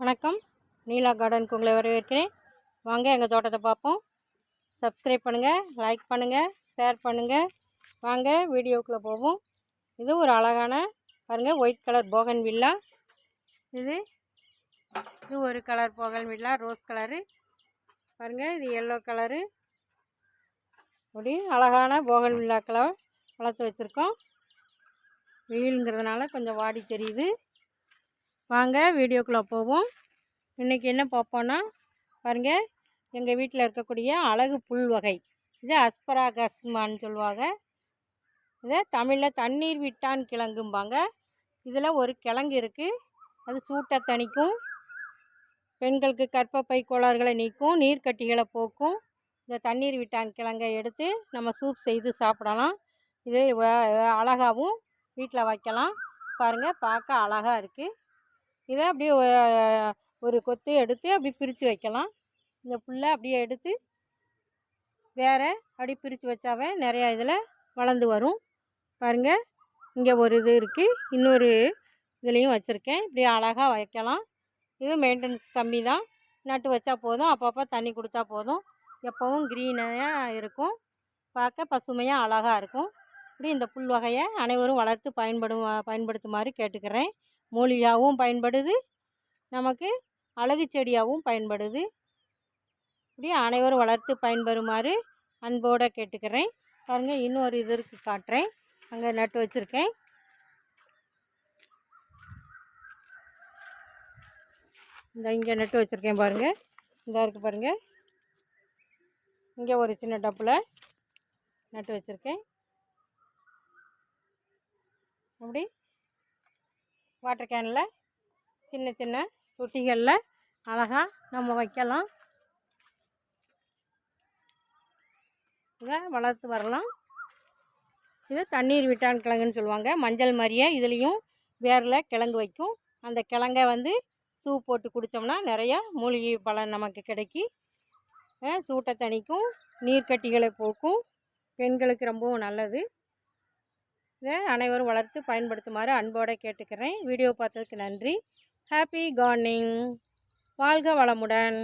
வணக்கம். நீலா கார்டனுக்கு உங்களை வரவேற்கிறேன். வாங்க எங்கள் தோட்டத்தை பார்ப்போம். சப்ஸ்கிரைப் பண்ணுங்கள் லைக் பண்ணுங்கள் ஷேர் பண்ணுங்கள் வாங்க வீடியோக்குள்ளே போவோம். இது ஒரு அழகான பாருங்கள் ஒயிட் கலர் போகன் வில்லா இது இது ஒரு colour bougainvillea rose colour பாருங்கள் இது எல்லோ கலரு அப்படி அழகான போகன் வில்லாக்களை வளர்த்து வச்சுருக்கோம். வெயிலுங்கிறதுனால கொஞ்சம் வாடி தெரியுது. வாங்க வீடியோக்குள்ளே போவோம். இன்றைக்கி என்ன பார்ப்போன்னா பாருங்கள் எங்கள் வீட்டில் இருக்கக்கூடிய அழகு புல் வகை. இது அஸ்பராகஸ்மான்னு சொல்லுவாங்க. இதை தமிழில் தண்ணீர் விட்டான் கிழங்கும்பாங்க. இதில் ஒரு கிழங்கு இருக்குது அது சூட்டை தணிக்கும். பெண்களுக்கு கற்பப்பை கோளாறுகளை நீக்கும் நீர்க்கட்டிகளை போக்கும். இந்த தண்ணீர் விட்டான் கிழங்கை எடுத்து நம்ம சூப் செய்து சாப்பிடலாம். இது அழகாகவும் வீட்டில் வைக்கலாம். பாருங்கள் பார்க்க அழகாக இருக்குது இதை அப்படியே ஒரு கொத்து எடுத்து அப்படி பிரித்து வைக்கலாம். இந்த புல்லை அப்படியே எடுத்து வேறு அப்படி பிரித்து வச்சாவே நிறையா இதில் வளர்ந்து வரும். பாருங்கள் இங்கே ஒரு இது இருக்குது இன்னொரு இதுலேயும் வச்சுருக்கேன். இப்படி அழகாக வைக்கலாம். இது மெயின்டெனன்ஸ் கம்மி தான். நட்டு வச்சா போதும். அப்பப்போ தண்ணி கொடுத்தா போதும். எப்போவும் க்ரீனாக இருக்கும். பார்க்க பசுமையாக அழகாக இருக்கும். இப்படி இந்த புல் வகையை அனைவரும் வளர்த்து பயன்படும் பயன்படுத்துமாறு கேட்டுக்கிறேன். மூலியாகவும் பயன்படுது. நமக்கு அழகு செடியாகவும் பயன்படுது. இப்படி அனைவரும் வளர்த்து பயன்பெறுமாறு அன்போடு கேட்டுக்கிறேன். பாருங்கள் இன்னொரு இதற்கு காட்டுறேன். அங்கே நட்டு வச்சுருக்கேன். இந்த இங்கே நட்டு வச்சுருக்கேன் பாருங்கள் இந்த இருக்குது பாருங்கள் இங்கே ஒரு சின்ன டப்பில் நட்டு வச்சுருக்கேன். அப்படி வாட்டர் கேனில் சின்ன சின்ன தொட்டிகளில் அழகாக நம்ம வைக்கலாம். இதை வளர்த்து வரலாம். இது தண்ணீர் விட்டான் கிழங்குன்னு சொல்லுவாங்க. மஞ்சள் மாதிரியே இதுலேயும் வேரில் கிழங்கு வைக்கும். அந்த கிழங்கை வந்து சூப் போட்டு குடித்தோம்னா நிறையா மூலிகை பலன் நமக்கு கிடைக்கி சூட்டை தணிக்கும் நீர்க்கட்டிகளை போக்கும். பெண்களுக்கு ரொம்பவும் நல்லது. இதை அனைவரும் வளர்த்து பயன்படுத்துமாறு அன்போடு கேட்டுக்கிறேன். வீடியோ பார்த்ததுக்கு நன்றி. ஹாப்பி கார்னிங் வாழ்க வளமுடன்.